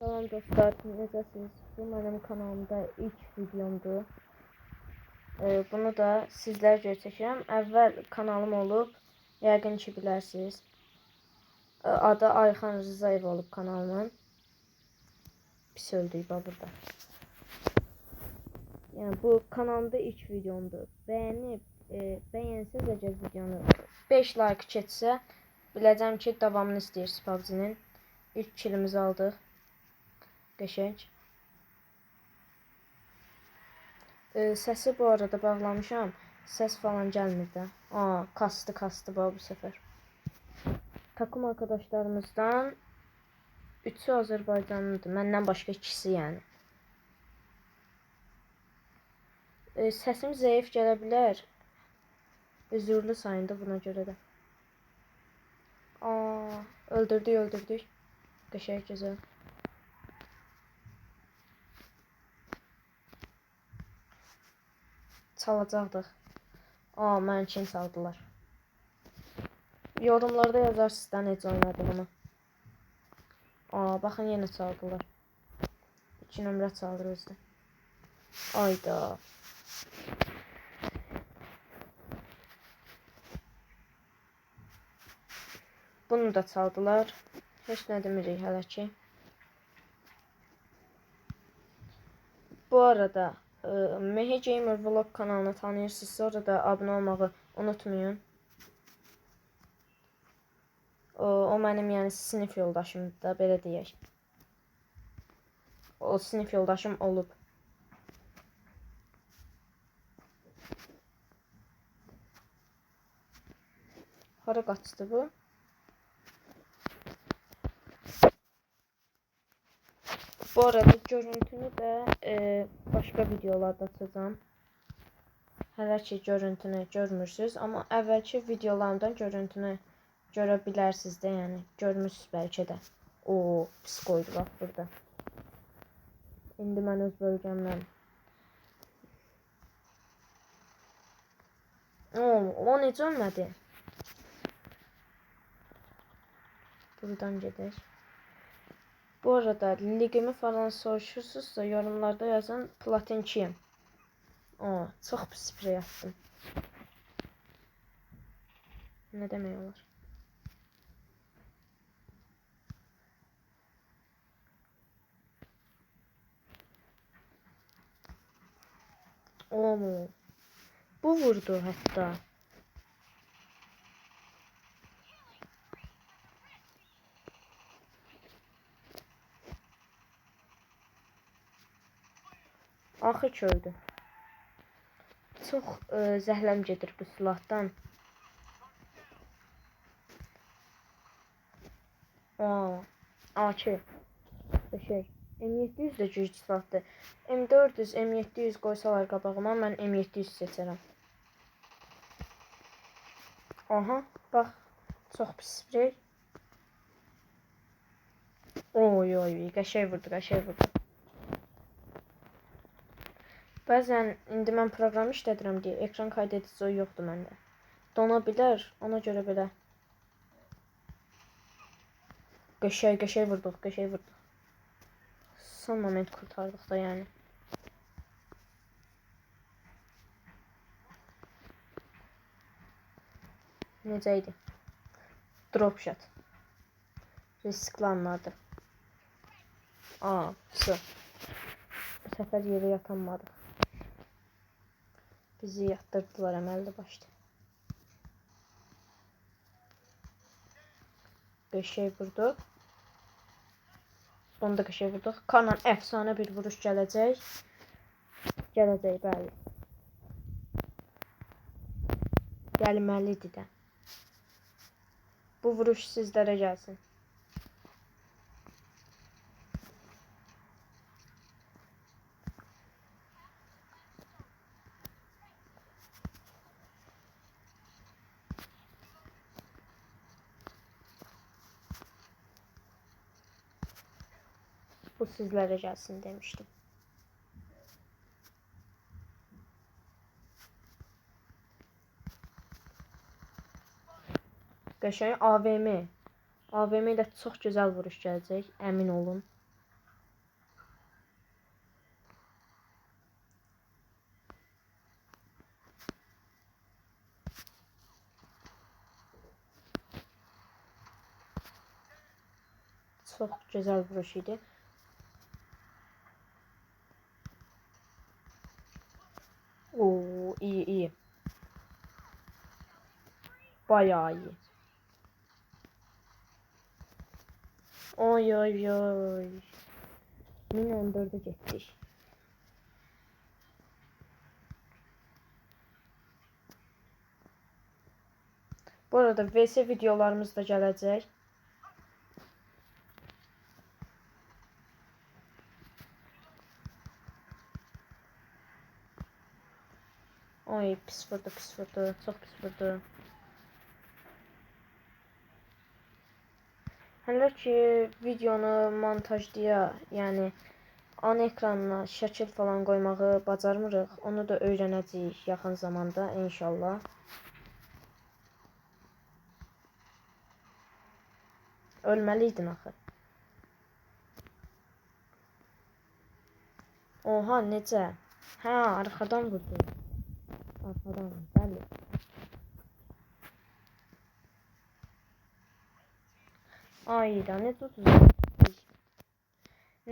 Salam dostlar, necəsiniz? Bu mənim kanalımda ilk videomdur. Ee, bunu da sizlər görə çəkirəm. Əvvəl kanalım olub, yəqin ki bilərsiniz. Ee, Adı Ayxan Rzayev olub kanalımın. Pis öldük bax burada. Yəni bu kanalımda ilk videomdur. Bəyənib, e, bəyənsəz əgər videonu 5 like keçsə, biləcəm ki davamını istəyirsiniz PUBG-nin. İlk kilimizi aldıq. Qəşəng. Ee, səsi bu arada bağlamışam. Səs falan gəlmir də. Aa, kastı kastı bu bu səfər. Takım arkadaşlarımızdan üçü Azərbaycanlıdır. Məndən başqa ikisi yəni. Ee, səsim zəif gələ bilər. Üzürlü sayında buna görə də. Aa, öldürdük, öldürdük. Qəşəng gözəl. Çalacaqdıq. Aa, mən üçün çaldılar. Yorumlarda yazarsınız da necə oynadığımı. Aa, baxın yenə çaldılar. 2 nömrə çaldır özdə. Ayda. Bunu da çaldılar. Heç nə demirik hələ ki. Bu arada e, Mehe Gamer Vlog kanalını tanıyırsınızsa orada abunə olmağı unutmayın. O, o mənim yəni sinif yoldaşımdır da belə deyək. O sinif yoldaşım olub. Hara qaçdı bu? Bu arada görüntünü de e, başka videolarda açacağım. Hələ ki görüntünü görmürsüz, amma əvvəlki videolarımdan görüntünü görə bilərsiniz də, yəni görmürsüz bəlkə də. O pis qoydu bax burada. İndi mən öz bölgəmdən. O, o necə ölmədi? Buradan gedək. Bu arada ligimi falan soruşursunuzsa yorumlarda yazın platin 2'yim. O çok pis sprey attım. Ne demek olur? Oo. Bu vurdu hatta. Axı ki öldü. Çox ə, zəhləm gedir bu silahdan. Aa, AK. Şey, M700 də güclü silahdır. M400, M700 qoysalar qabağıma mən M700 seçərəm. Aha, bax. Çox pis sprey. Oy oy, qəşəng vurdu, qəşəng vurdu. Bəzən indi mən proqram işlədirəm deyə ekran kaydedici yoxdur məndə. Dona bilər, ona görə belə. Qəşəng, qəşəng vurduq, qəşəng vurduq. Son moment kurtardıq da yəni. Necə idi? Drop shot. Riskli anlardı. Aa, su. Bu sefer yere yatanmadık. Bizi yattırdılar əməlli başlı. Beşey vurduq. Onu da qəşəng vurduq. Kanan əfsanə bir vuruş gələcək. Gələcək, bəli. Gəlməlidir də. Bu vuruş sizlərə gəlsin. Bu sizlere gelsin demiştim. Qəşəng AVM. AVM də çox gözəl vuruş gələcək, əmin olun. Çox gözəl vuruş idi. İyi iyi. Bayağı iyi. Oy oy oy. Min 14'e getdik. Bu arada VS videolarımız da gələcək. Oy pis vurdu pis vurdu. Çok pis vurdu. Hələ ki videonu montajlaya, yəni ana ekranına şəkil falan qoymağı bacarmırıq. Onu da öyrənəcəyik yaxın zamanda inşallah. Ölməliydin axı. Oha necə? Hə, arxadan vurdu. Arxadan, bəli. Ay da necə tutulur?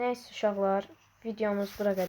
Nəysə uşaqlar, videomuz bura qədər.